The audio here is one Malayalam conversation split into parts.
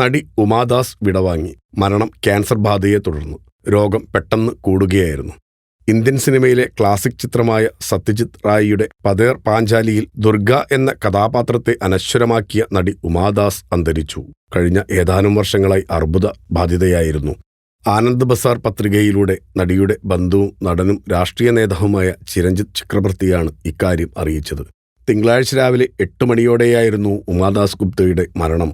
നടി ഉമാദാസ് വിടവാങ്ങി. മരണം ക്യാൻസർ ബാധയെ തുടർന്നു. രോഗം പെട്ടെന്ന് കൂടുകയായിരുന്നു. ഇന്ത്യൻ സിനിമയിലെ ക്ലാസിക് ചിത്രമായ സത്യജിത് റായിയുടെ പതേർ പാഞ്ചാലിയിൽ ദുർഗ എന്ന കഥാപാത്രത്തെ അനശ്വരമാക്കിയ നടി ഉമാദാസ് അന്തരിച്ചു. കഴിഞ്ഞ ഏതാനും വർഷങ്ങളായി അർബുദ ബാധിതയായിരുന്നു. ആനന്ദ് ബസാർ പത്രികയിലൂടെ നടിയുടെ ബന്ധുവും നടനും രാഷ്ട്രീയ നേതാവുമായ ചിരഞ്ജിത് ചക്രവർത്തിയാണ് ഇക്കാര്യം അറിയിച്ചത്. തിങ്കളാഴ്ച രാവിലെ എട്ട് മണിയോടെയായിരുന്നു ഉമാദാസ് ഗുപ്തയുടെ മരണം.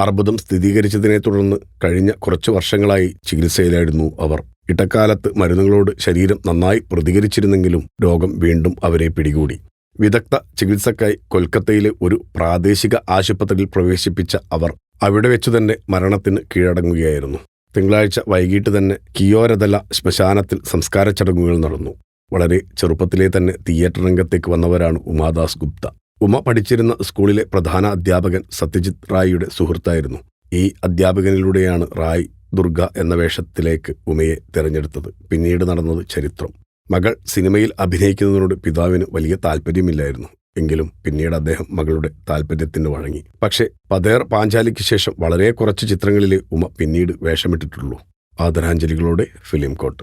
അർബുദം സ്ഥിരീകരിച്ചതിനെ തുടർന്ന് കഴിഞ്ഞ കുറച്ചു വർഷങ്ങളായി ചികിത്സയിലായിരുന്നു അവർ. ഇടക്കാലത്ത് മരുന്നുകളോട് ശരീരം നന്നായി പ്രതികരിച്ചിരുന്നെങ്കിലും രോഗം വീണ്ടും അവരെ പിടികൂടി. വിദഗ്ധ ചികിത്സക്കായി കൊൽക്കത്തയിലെ ഒരു പ്രാദേശിക ആശുപത്രിയിൽ പ്രവേശിപ്പിച്ച അവർ അവിടെ വെച്ചു തന്നെ മരണത്തിന് കീഴടങ്ങുകയായിരുന്നു. തിങ്കളാഴ്ച വൈകിട്ട് തന്നെ കിയോരതല ശ്മശാനത്തിൽ സംസ്കാര ചടങ്ങുകൾ നടന്നു. വളരെ ചെറുപ്പത്തിലെ തന്നെ തിയേറ്റർ രംഗത്തേക്ക് വന്നവരാണ് ഉമാദാസ് ഗുപ്ത. ഉമ പഠിച്ചിരുന്ന സ്കൂളിലെ പ്രധാന അധ്യാപകൻ സത്യജിത് റായിയുടെ സുഹൃത്തായിരുന്നു. ഈ അധ്യാപകനിലൂടെയാണ് റായ് ദുർഗ എന്ന വേഷത്തിലേക്ക് ഉമയെ തിരഞ്ഞെടുത്തത്. പിന്നീട് നടന്നത് ചരിത്രം. മകൾ സിനിമയിൽ അഭിനയിക്കുന്നതിനോട് പിതാവിന് വലിയ താല്പര്യമില്ലായിരുന്നു. എങ്കിലും പിന്നീട് അദ്ദേഹം മകളുടെ താല്പര്യത്തിന് വഴങ്ങി. പക്ഷേ പതേർ പാഞ്ചാലിക്ക് ശേഷം വളരെ കുറച്ച് ചിത്രങ്ങളിലെ ഉമ പിന്നീട് വേഷമിട്ടിട്ടുള്ളൂ. ആദരാഞ്ജലികളോടെ ഫിലിം കോട്ട്.